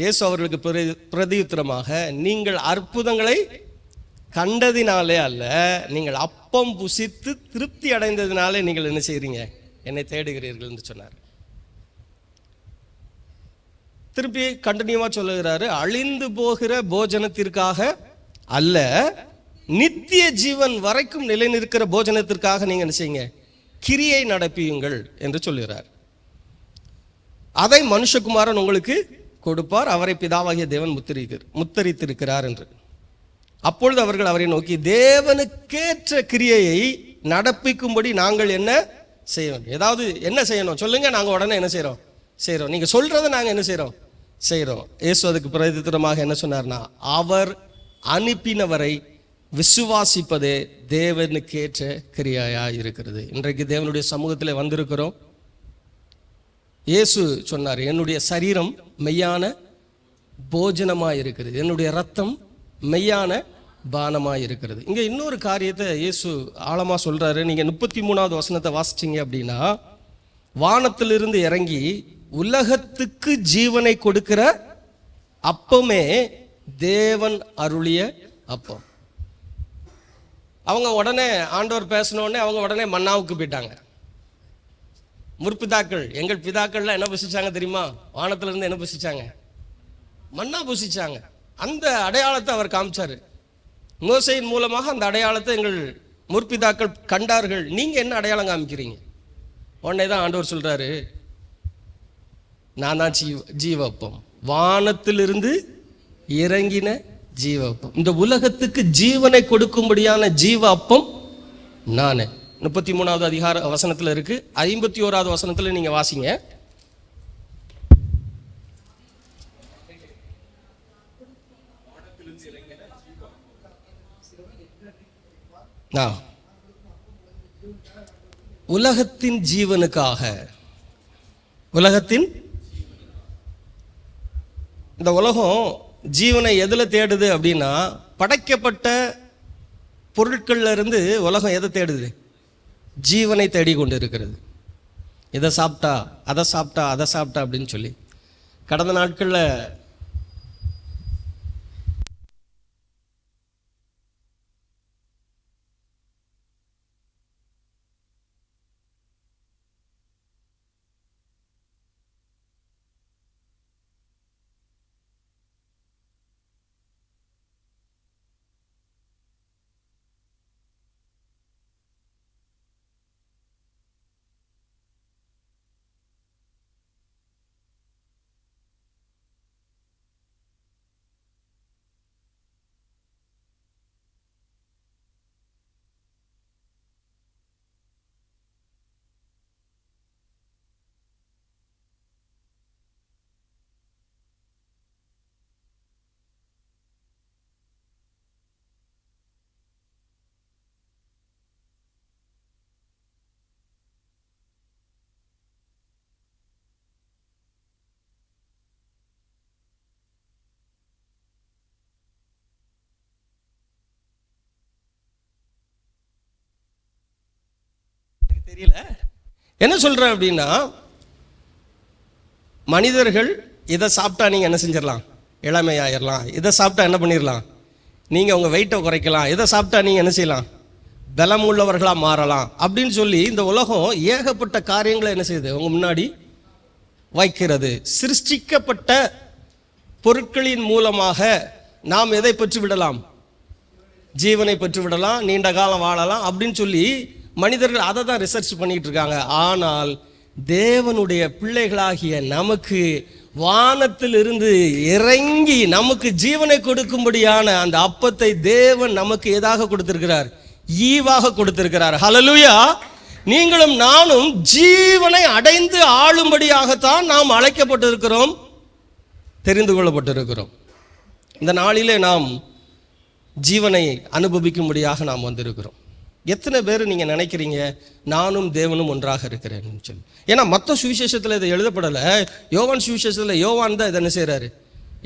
இயேசு அவர்களுக்கு பிரதி பிரதியுத்தரமாக நீங்கள் அற்புதங்களை கண்டதினாலே அல்ல நீங்கள் அப்பம் புசித்து திருப்தி அடைந்ததினாலே நீங்கள் என்ன செய்கிறீங்க என்னை தேடுகிறீர்கள் என்று சொன்னார். திருப்பி கண்டினியூவாக சொல்லுகிறாரு அழிந்து போகிற போஜனத்திற்காக அல்ல நித்திய ஜீவன் வரைக்கும் நிலை நிற்கிற போஜனத்திற்காக நீங்க என்ன செய்யுங்க? கிரியை நடப்பியுங்கள் என்று சொல்லுகிறார். அதை மனுஷகுமாரன் உங்களுக்கு கொடுப்பார். அவரை பிதாவாகிய தேவன் முத்திரிக்கிறார் முத்தரித்திருக்கிறார் என்று. அப்பொழுது அவர்கள் அவரை நோக்கி தேவனுக்கேற்ற கிரியையை நடப்பிக்கும்படி நாங்கள் என்ன செய்ய வேண்டும் ஏதாவது என்ன செய்யணும்? சொல்லுங்க நாங்கள் உடனே என்ன செய்கிறோம் செய்கிறோம் நீங்கள் சொல்கிறத நாங்கள் என்ன செய்கிறோம் செய்கிறோம் இயேசு அதுக்கு பிரதித்திரமாக என்ன சொன்னார்னா அவர் அனுப்பினவரை விசுவாசிப்பதே தேவனுக்கேற்ற கிரியாயாக இருக்கிறது. இன்றைக்கு தேவனுடைய சமூகத்தில் வந்திருக்கிறோம். இயேசு சொன்னார் என்னுடைய சரீரம் மெய்யான போஜனமாக இருக்கிறது என்னுடைய ரத்தம் மெய்யான பானமாக இருக்கிறது இங்கே இன்னொரு காரியத்தை இயேசு ஆழமாக சொல்கிறாரு நீங்கள் முப்பத்தி மூணாவது வசனத்தை வாசிச்சீங்க அப்படின்னா வானத்திலிருந்து இறங்கி உலகத்துக்கு ஜீவனை கொடுக்கிற அப்பமே தேவன் அருளிய அப்பம். அவங்க உடனே ஆண்டவர் பேசினோடனே அவங்க உடனே மன்னாவுக்கு போயிட்டாங்க. முற்பிதாக்கள். எங்கள் பிதாக்கள்லாம் என்ன புசிச்சாங்க தெரியுமா? வானத்துல இருந்து என்ன புசிச்சாங்க? மன்னா புசிச்சாங்க. அந்த அடையாளத்தை அவர் காமிச்சாரு. மோசையின் மூலமாக அந்த அடையாளத்தை எங்கள் முற்பிதாக்கள் கண்டார்கள். நீங்கள் என்ன அடையாளம் காமிக்கிறீங்க? உடனே தான் ஆண்டவர் சொல்கிறாரு நான் தான் ஜீவ ஜீவப்பம். வானத்திலிருந்து இறங்கின ஜீவப்பம். இந்த உலகத்துக்கு ஜீவனை கொடுக்கும்படியான ஜீவ அப்பம் நானே. முப்பத்தி மூணாவது அதிகார வசனத்தில் இருக்கு. ஐம்பத்தி ஓராவது வசனத்தில் நீங்க வாசிங்க. ஆ. உலகத்தின் ஜீவனுக்காக. உலகத்தின் இந்த உலகம் ஜீவனை எதில் தேடுது அப்படின்னா படைக்கப்பட்ட பொருட்கள்ல இருந்து உலகம் எதை தேடுது? ஜீவனை தேடி கொண்டு இருக்கிறது இதை சாப்பிட்டா அதை சாப்பிட்டா அதை சாப்பிட்டா அப்படின்னு சொல்லி கடந்த நாட்களில் தெரியல. என்ன சொல்றேன் அப்படின்னா மனிதர்கள் இதை சாப்பிட்டா நீங்க என்ன செஞ்சிடலாம்? இளமையாயிரலாம். இதை சாப்பிட்டா என்ன பண்ணிடலாம்? நீங்க உங்கள் வெயிட்டை குறைக்கலாம். இதை சாப்பிட்டா நீங்க என்ன செய்யலாம்? பலம் உள்ளவர்களா மாறலாம். அப்படின்னு சொல்லி இந்த உலகம் ஏகப்பட்ட காரியங்களை என்ன செய்யுது? உங்க முன்னாடி வைக்கிறது. சிருஷ்டிக்கப்பட்ட பொருட்களின் மூலமாக நாம் எதை பெற்று விடலாம் ஜீவனை பெற்று விடலாம் நீண்ட காலம் வாழலாம் அப்படின்னு சொல்லி மனிதர்கள் அதை தான் ரிசர்ச் பண்ணிட்டு இருக்காங்க ஆனால் தேவனுடைய பிள்ளைகளாகிய நமக்கு வானத்திலிருந்து இறங்கி நமக்கு ஜீவனை கொடுக்கும்படியான அந்த அப்பத்தை தேவன் நமக்கு எதாக கொடுத்திருக்கிறார்? ஈவாக கொடுத்திருக்கிறார். ஹலலுயா நீங்களும் நானும் ஜீவனை அடைந்து ஆளும்படியாகத்தான் நாம் அழைக்கப்பட்டிருக்கிறோம். தெரிந்து கொள்ளப்பட்டிருக்கிறோம். இந்த நாளிலே நாம் ஜீவனை அனுபவிக்கும்படியாக நாம் வந்திருக்கிறோம். எத்தனை பேர் நீங்கள் நினைக்கிறீங்க நானும் தேவனும் ஒன்றாக இருக்கிறேன்னு சொல்லி. ஏன்னா மற்ற சுவிசேஷத்தில் இதை எழுதப்படலை. யோவான் சுவிசேஷத்தில் யோவான் தான் இதை என்ன செய்கிறாரு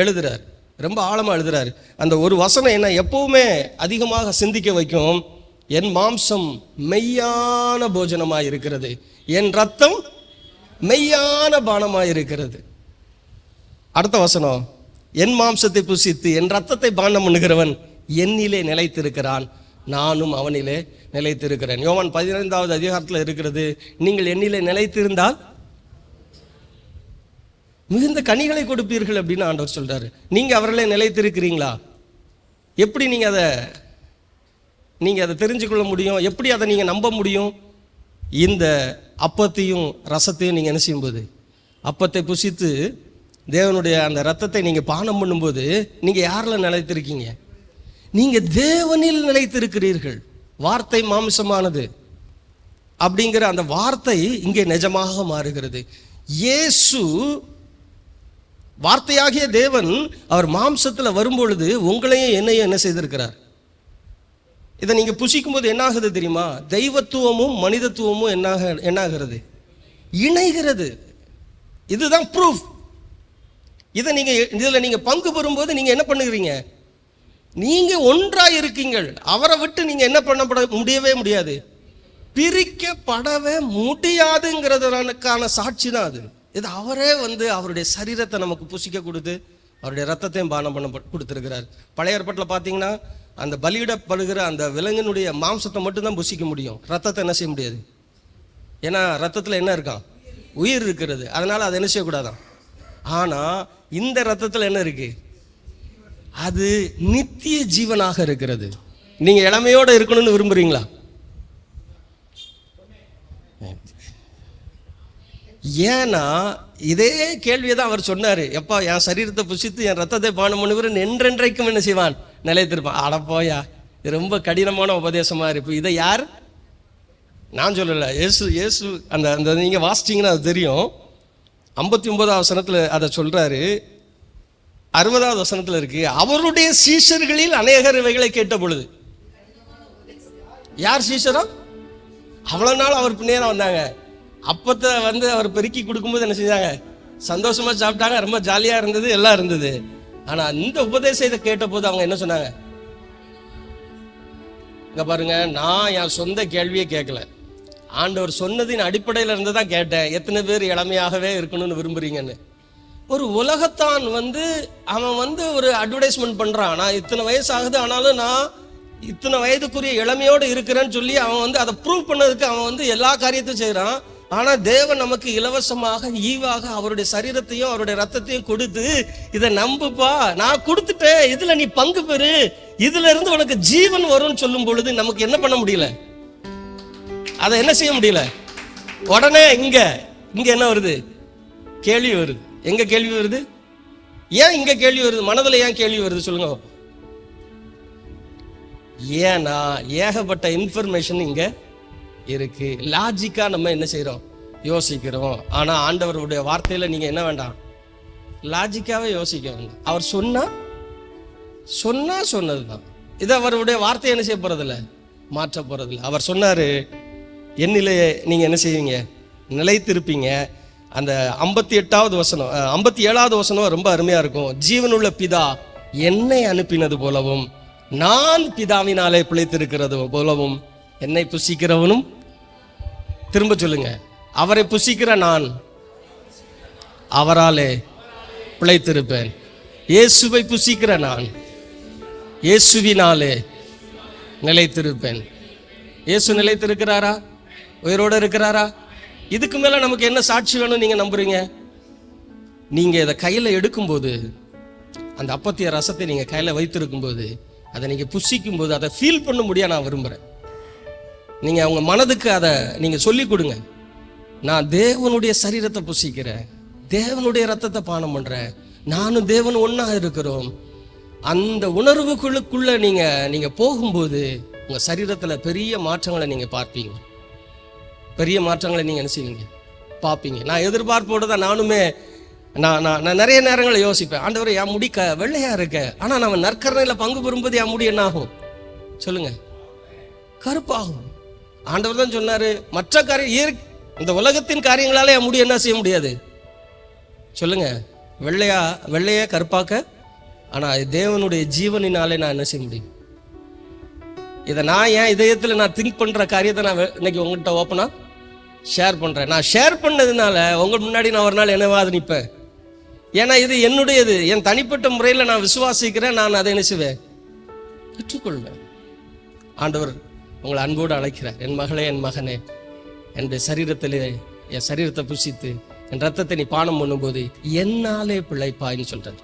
எழுதுறாரு. ரொம்ப ஆழமாக எழுதுறாரு. அந்த ஒரு வசனம் என்ன? எப்பவுமே அதிகமாக சிந்திக்க வைக்கும் என் மாம்சம் மெய்யான போஜனமாக இருக்கிறது. என் ரத்தம் மெய்யான பானமாக இருக்கிறது. அடுத்த வசனம் என் மாம்சத்தை புசித்து என் ரத்தத்தை பானம் பண்ணுகிறவன் என்னிலே நிலைத்திருக்கிறான். நானும் அவனிலே நிலைத்திருக்கிறேன். யோவான் பதினைந்தாவது அதிகாரத்தில் இருக்கிறது நீங்கள் என்னிலே நிலைத்திருந்தால் மிகுந்த கனிகளை கொடுப்பீர்கள் அப்படின்னு ஆண்டவர் சொல்றாரு. நீங்க அவர்களே நிலைத்திருக்கிறீங்களா? எப்படி நீங்க அதை நீங்க அதை தெரிஞ்சுக்கொள்ள முடியும்? எப்படி அதை நீங்க நம்ப முடியும்? இந்த அப்பத்தையும் ரசத்தையும் நீங்க என்ன செய்யும்போது? அப்பத்தை புசித்து தேவனுடைய அந்த ரத்தத்தை நீங்க பானம் பண்ணும்போது நீங்க யாரில் நிலைத்திருக்கீங்க? நீங்க தேவனில் நிலைத்திருக்கிறீர்கள். வார்த்தை மாம்சமானது அப்படிங்கிற அந்த வார்த்தை இங்கே நிஜமாக மாறுகிறது. இயேசு வார்த்தையாகிய தேவன் அவர் மாம்சத்தில் வரும்பொழுது உங்களையும் என்னையும் என்ன செய்திருக்கிறார்? இதை நீங்க புசிக்கும் போது என்ன ஆகுது தெரியுமா? தெய்வத்துவமும் மனிதத்துவமும் என்னாக என்னாகிறது? இணைகிறது. இதுதான் ப்ரூஃப் இதை நீங்க இதில் நீங்க பங்கு பெறும்போது நீங்க என்ன பண்ணுகிறீங்க? நீங்கள் ஒன்றாக இருக்கீங்கள். அவரை விட்டு நீங்கள் என்ன பண்ணப்பட முடியவே முடியாது. பிரிக்கப்படவே முடியாதுங்கிறதுக்கான சாட்சி தான் அது. இது அவரே வந்து அவருடைய சரீரத்தை நமக்கு புசிக்க கொடுத்து அவருடைய ரத்தத்தையும் பானம் பண்ண கொடுத்துருக்கிறார். பழைய ஏற்பாட்டில் பார்த்தீங்கன்னா அந்த பலியிடப்படுகிற அந்த விலங்கினுடைய மாம்சத்தை மட்டும்தான் புசிக்க முடியும். ரத்தத்தை என்ன செய்ய முடியாது? ஏன்னா ரத்தத்தில் என்ன இருக்கான் உயிர் இருக்கிறது. அதனால் அதை என்ன செய்யக்கூடாதான்? ஆனால் இந்த ரத்தத்தில் என்ன இருக்குது அது நித்திய ஜீவனாக இருக்கிறது. நீங்க இளமையோட இருக்கணும்னு விரும்புறீங்களா? ஏன்னா இதே கேள்வியை தான் அவர் சொன்னாரு. எப்பா என் சரீரத்தை புசித்து என் ரத்தத்தை பானம் பண்ணுகிறேன் என்றென்றைக்கும் என்ன செய்வான்? நிலைத்திருப்பான். அட போயா இது ரொம்ப கடினமான உபதேசமா இருப்பு இதை யார்? நான் சொல்லல. ஏசு இயேசு அந்த அந்த நீங்க வாசிச்சிங்கன்னா அது தெரியும். ஐம்பத்தி ஒன்பதாவது வசனத்துல அதை சொல்றாரு. அறுபதாவது வசனத்தில் இருக்கு அவருடைய சீஷர்களில் அநேகர் இவைகளை கேட்ட பொழுது யார் சீஷரோ? அவ்வளோ நாள் அவர் பின்னேரம் வந்தாங்க. அப்பத்தை வந்து அவர் பெருக்கி கொடுக்கும்போது என்ன செஞ்சாங்க? சந்தோஷமா சாப்பிட்டாங்க ரொம்ப ஜாலியா இருந்தது எல்லாம் இருந்தது. ஆனா இந்த உபதேசத்தை கேட்ட போது அவங்க என்ன சொன்னாங்க? இங்க பாருங்க நான் என் சொந்த கேள்வியே கேட்கல. ஆண்டவர் சொன்னதின் அடிப்படையில இருந்து தான் கேட்டேன். எத்தனை பேர் இளமையாகவே இருக்கணும்னு விரும்புறீங்கன்னு. ஒரு உலகத்தான் வந்து அவன் வந்து ஒரு அட்வர்டைஸ்மெண்ட் பண்ணுறான் ஆனால் இத்தனை வயசு ஆகுது ஆனாலும் நான் இத்தனை வயதுக்குரிய இளமையோடு இருக்கிறேன்னு சொல்லி அவன் வந்து அதை ப்ரூவ் பண்ணதுக்கு அவன் வந்து எல்லா காரியத்தையும் செய்கிறான் ஆனால் தேவன் நமக்கு இலவசமாக ஈவாக அவருடைய சரீரத்தையும் அவருடைய ரத்தத்தையும் கொடுத்து இதை நம்புப்பா நான் கொடுத்துட்டேன். இதில் நீ பங்கு பெறு. இதுல இருந்து உனக்கு ஜீவன் வரும்னு சொல்லும் பொழுது நமக்கு என்ன பண்ண முடியல? அதை என்ன செய்ய முடியல? உடனே இங்க இங்க என்ன வருது? கேள்வி வருது. எங்க கேள்வி வருது? ஏன் இங்க கேள்வி வருது? மனதில் ஏன் கேள்வி வருது? சொல்லுங்க ஏன்னா ஏகப்பட்ட இன்ஃபர்மேஷன் இங்க இருக்கு. லாஜிக்கா நம்ம என்ன செய்யறோம் யோசிக்கிறோம். ஆனா ஆண்டவருடைய வார்த்தையில நீங்க என்ன வேண்டாம்? லாஜிக்காவே யோசிக்க வேண்டாம் அவர் சொன்னா சொன்னா சொன்னதுதான். இது அவருடைய வார்த்தை என்ன செய்ய போறதில்ல? மாற்ற போறதில்ல. அவர் சொன்னாரு என்னிலே நீங்க என்ன செய்வீங்க? நிலைத்திருப்பீங்க. அந்த ஐம்பத்தி எட்டாவது வசனம் ஐம்பத்தி ஏழாவது வசனம் ரொம்ப அருமையா இருக்கும். ஜீவனுள்ள பிதா என்னை அனுப்பினது போலவும் நான் பிதாவினாலே பிழைத்திருக்கிறது போலவும் என்னை புசிக்கிறவனும் திரும்ப சொல்லுங்க. அவரை புசிக்கிற நான் அவராலே பிழைத்திருப்பேன். இயேசுவை புசிக்கிற நான் இயேசுவினாலே நிலைத்திருப்பேன். இயேசு நிலைத்திருக்கிறாரா? உயிரோடு இருக்கிறாரா? இதுக்கு மேல நமக்கு என்ன சாட்சி வேணும் நீங்க நம்புறீங்க? நீங்க இதை கையில எடுக்கும்போது அந்த அப்பத்திய ரசத்தை நீங்க கையில வைத்திருக்கும்போது அதை நீங்க புசிக்கும் போது அதை ஃபீல் பண்ண முடியா நான் விரும்புறேன். நீங்க அவங்க மனதுக்கு அதை நீங்க சொல்லி கொடுங்க. நான் தேவனுடைய சரீரத்தை புசிக்கிறேன். தேவனுடைய ரத்தத்தை பானம் பண்றேன். நானும் தேவன் ஒன்றா இருக்கிறோம். அந்த உணர்வுகளுக்குள்ள நீங்க நீங்க போகும்போது உங்க சரீரத்துல பெரிய மாற்றங்களை நீங்க பார்ப்பீங்க. பெரிய மாற்றங்களை நீங்கள் என்ன செய்வீங்க? பார்ப்பீங்க. நான் எதிர்பார்ப்போடு தான் நானுமே நான் நான் நான் நிறைய நேரங்களில் யோசிப்பேன். ஆண்டவரை என் முடி க வெள்ளையாக இருக்க. ஆனால் நம்ம நற்கரணையில் பங்கு பெறும்போது என் முடி என்ன ஆகும்? சொல்லுங்க. கருப்பாகும். ஆண்டவர் தான் சொன்னார் மற்ற காரியம் இயற்- இந்த உலகத்தின் காரியங்களால என் முடி என்ன செய்ய முடியாது. சொல்லுங்க. வெள்ளையா வெள்ளையா கருப்பாக்க ஆனால் தேவனுடைய ஜீவனினாலே நான் என்ன செய்ய முடியும்? இதை நான் என் இதயத்தில் நான் திங்க் பண்ணுற காரியத்தை நான் இன்னைக்கு உங்கள்கிட்ட ஓப்பனாக ஷேர் பண்ணுறேன் நான் ஷேர் பண்ணதுனால உங்கள் முன்னாடி நான் ஒரு நாள் என்னவாது நிற்பேன் ஏன்னா இது என்னுடையது. என் தனிப்பட்ட முறையில் நான் விசுவாசிக்கிறேன். நான் அதை என்ன செய்வேன் கற்றுக்கொள்வேன். ஆண்டவர் உங்களை அன்போடு அழைக்கிறார். என் மகளே என் மகனே என் சரீரத்தில் என் சரீரத்தை புசித்து என் ரத்தத்தை நீ பானம் பண்ணும்போது என்னாலே பிழைப்பாய்ன்னு சொல்கிறது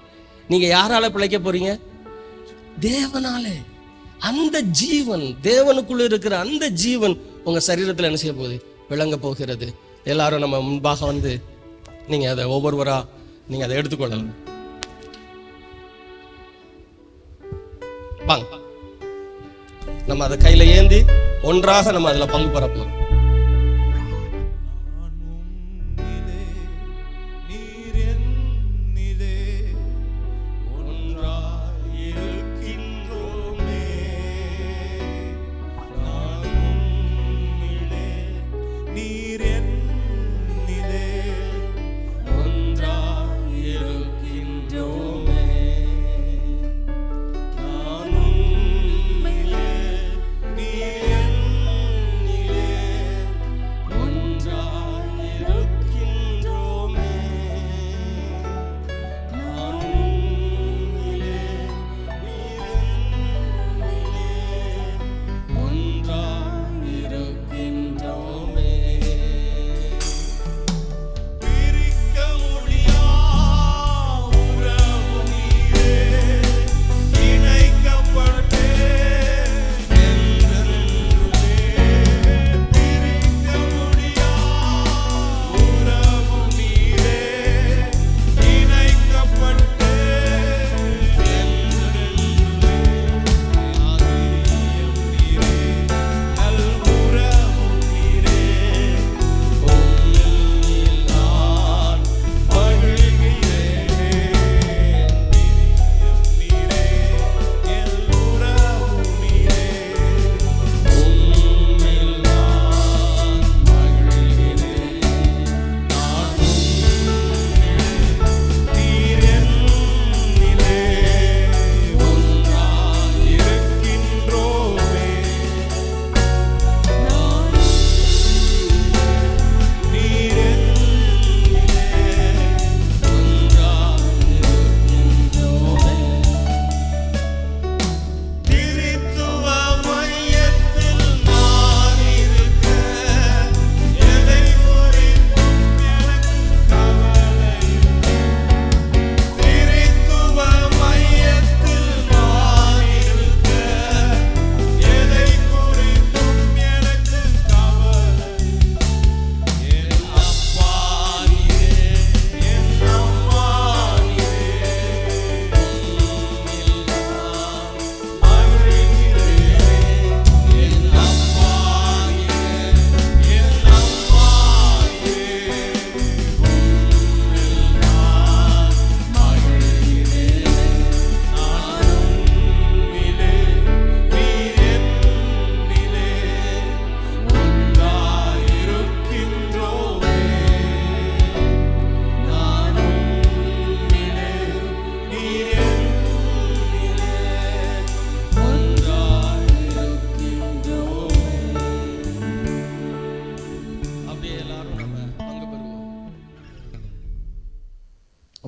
நீங்கள் யாரால பிழைக்க போறீங்க? தேவனாலே. அந்த ஜீவன் தேவனுக்குள்ள இருக்கிற அந்த ஜீவன் உங்கள் சரீரத்தில் என்ன செய்ய போகுது? விளங்க போகிறது. எல்லாரும் நம்ம முன்பாக வந்து நீங்கள் அதை ஒவ்வொருவராக நீங்கள் அதை எடுத்துக்கொள்ளலாம். வாங்க. நம்ம அதை கையில் ஏந்தி ஒன்றாக நம்ம அதில் பங்கு பெற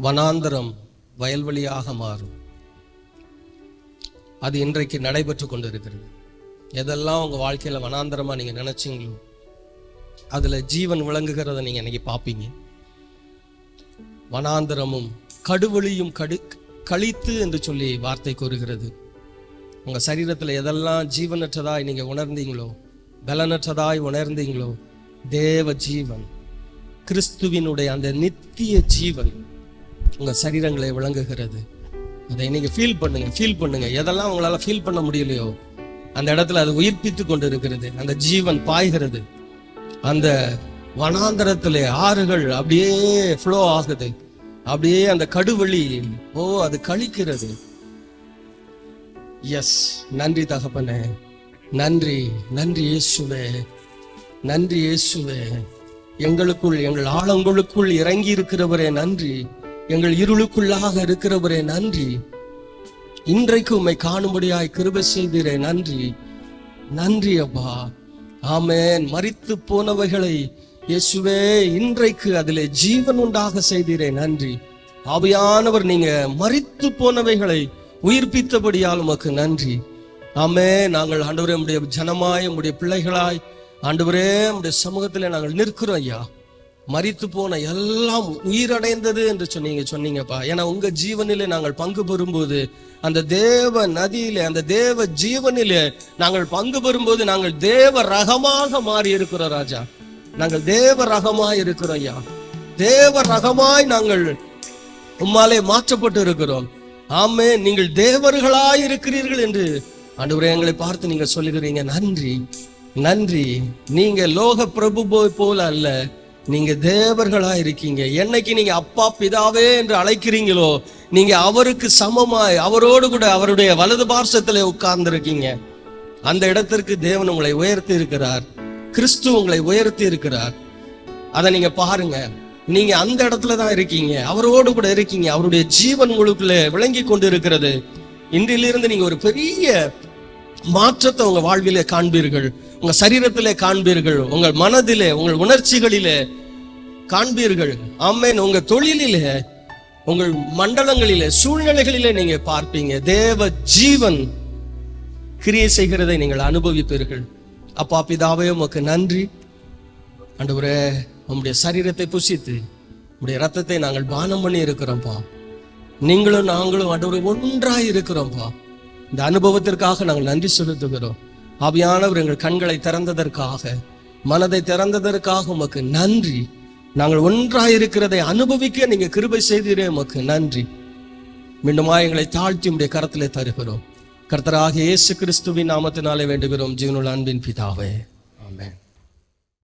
வனாந்தரம் வயல்வெளியாக மாறும். அது இன்றைக்கு நடைபெற்று கொண்டிருக்கிறது. எதெல்லாம் உங்கள் வாழ்க்கையில் வனாந்தரமாக நீங்கள் நினச்சிங்களோ அதில் ஜீவன் விளங்குகிறத நீங்கள் இன்றைக்கி பார்ப்பீங்க வனாந்தரமும் கடுவெளியும் கடு கழித்து என்று சொல்லி வார்த்தை கூறுகிறது. உங்கள் சரீரத்தில் எதெல்லாம் ஜீவனற்றதாய் நீங்கள் உணர்ந்தீங்களோ பலனற்றதாய் உணர்ந்தீங்களோ தேவ ஜீவன் கிறிஸ்துவினுடைய அந்த நித்திய ஜீவன் உங்கள் சரீரங்களை விளங்குகிறது. அதை நீங்கள் ஃபீல் பண்ணுங்க ஃபீல் பண்ணுங்க. எதெல்லாம் உங்களால ஃபீல் பண்ண முடியலையோ அந்த இடத்துல அது உயிர்ப்பித்து கொண்டு இருக்கிறது அந்த ஜீவன் பாய்கிறது. அந்த வனாந்தரத்தில் ஆறுகள் அப்படியே ஃப்ளோ ஆகுது. அப்படியே அந்த கடுவழி ஓ அது கழிக்கிறது. எஸ் நன்றி தகப்பனே. நன்றி நன்றி இயேசுவே. நன்றி இயேசுவே. எங்களுக்குள் எங்கள் ஆழங்களுக்குள் இறங்கி இருக்கிறவரே நன்றி. எங்கள் இருளுக்குள்ளாக இருக்கிறவரே நன்றி. இன்றைக்கு உம்மை காணும்படியாய் கிருபை செய்தீரே நன்றி. நன்றி அப்பா. ஆமேன். மறித்து போனவைகளை இயேசுவே இன்றைக்கு அதிலே ஜீவன் உண்டாக செய்தீரே நன்றி. ஆவியானவர் நீங்க மறித்து போனவைகளை உயிர்ப்பித்தபடியால் உமக்கு நன்றி. ஆமே நாங்கள் ஆண்டவரே உடைய ஜனமாய் நம்முடைய பிள்ளைகளாய் ஆண்டவரே உடைய சமூகத்தில் நாங்கள் நிற்கிறோம் ஐயா. மறித்து போன எல்லாம் உயிரடைந்தது என்று சொன்னீங்க சொன்னீங்கப்பா. ஏன்னா உங்க ஜீவனிலே நாங்கள் பங்கு பெறும்போது அந்த தேவ நதியிலே அந்த தேவ ஜீவனிலே நாங்கள் பங்கு பெறும்போது நாங்கள் தேவ ரகமாக மாறி இருக்கிறோம் ராஜா. நாங்கள் தேவ ரகமாய் இருக்கிறோம் ஐயா. தேவ ரகமாய் நாங்கள் உம்மாலே மாற்றப்பட்டு இருக்கிறோம் ஆமே நீங்கள் தேவர்களாய் இருக்கிறீர்கள் என்று ஆண்டவரே எங்களை பார்த்து நீங்க சொல்லுகிறீங்க. நன்றி. நன்றி. நீங்க லோக பிரபு போல் போல அல்ல. நீங்க தேவர்களா இருக்கீங்க. என்னைக்கு நீங்க அப்பா பிதாவே என்று அழைக்கிறீங்களோ நீங்க அவருக்கு சமமாய் அவரோடு கூட அவருடைய வலது பார்சத்துல உட்கார்ந்து இருக்கீங்க அந்த இடத்திற்கு தேவன் உங்களை உயர்த்தி இருக்கிறார். கிறிஸ்து உங்களை உயர்த்தி இருக்கிறார். அதை நீங்க பாருங்க. நீங்க அந்த இடத்துல தான் இருக்கீங்க. அவரோடு கூட இருக்கீங்க. அவருடைய ஜீவன் உங்களுக்குள்ள விளங்கி கொண்டு இருக்கிறது இன்றிலிருந்து நீங்க ஒரு பெரிய மாற்றத்தை உங்க வாழ்விலே காண்பீர்கள். உங்க சரீரத்திலே காண்பீர்கள் உங்கள் மனதிலே உங்கள் உணர்ச்சிகளிலே காண்பீர்கள். ஆமேன். உங்க தொழிலிலே உங்கள் மண்டலங்களிலே சூழ்நிலைகளிலே நீங்க பார்ப்பீங்க. தேவ ஜீவன் கிரியை செய்கிறதை நீங்கள் அனுபவிப்பீர்கள். அப்பா பிதாவே உமக்கு நன்றி. ஆண்டவரே உம்முடைய சரீரத்தை புசித்து உடைய ரத்தத்தை நாங்கள் பானம் பண்ணி இருக்கிறோம்ப்பா நீங்களும் நாங்களும் ஆண்டவரே ஒன்றாய் இருக்கிறோம்ப்பா இந்த அனுபவத்திற்காக நாங்கள் நன்றி செலுத்துகிறோம். ஆவியானவர் எங்கள் கண்களை திறந்ததற்காக மனதை திறந்ததற்காக உமக்கு நன்றி. நாங்கள் ஒன்றாக இருக்கிறதை அனுபவிக்க நீங்க கிருபை செய்தீரே உமக்கு நன்றி. மீண்டுமா எங்களை தாழ்த்தி உடைய கரத்திலே தருகிறோம். கர்த்தராக இயேசு கிறிஸ்துவின் நாமத்தினாலே வேண்டுகிறோம் ஜீவனுள்ள அன்பின் பிதாவே. ஆமேன்.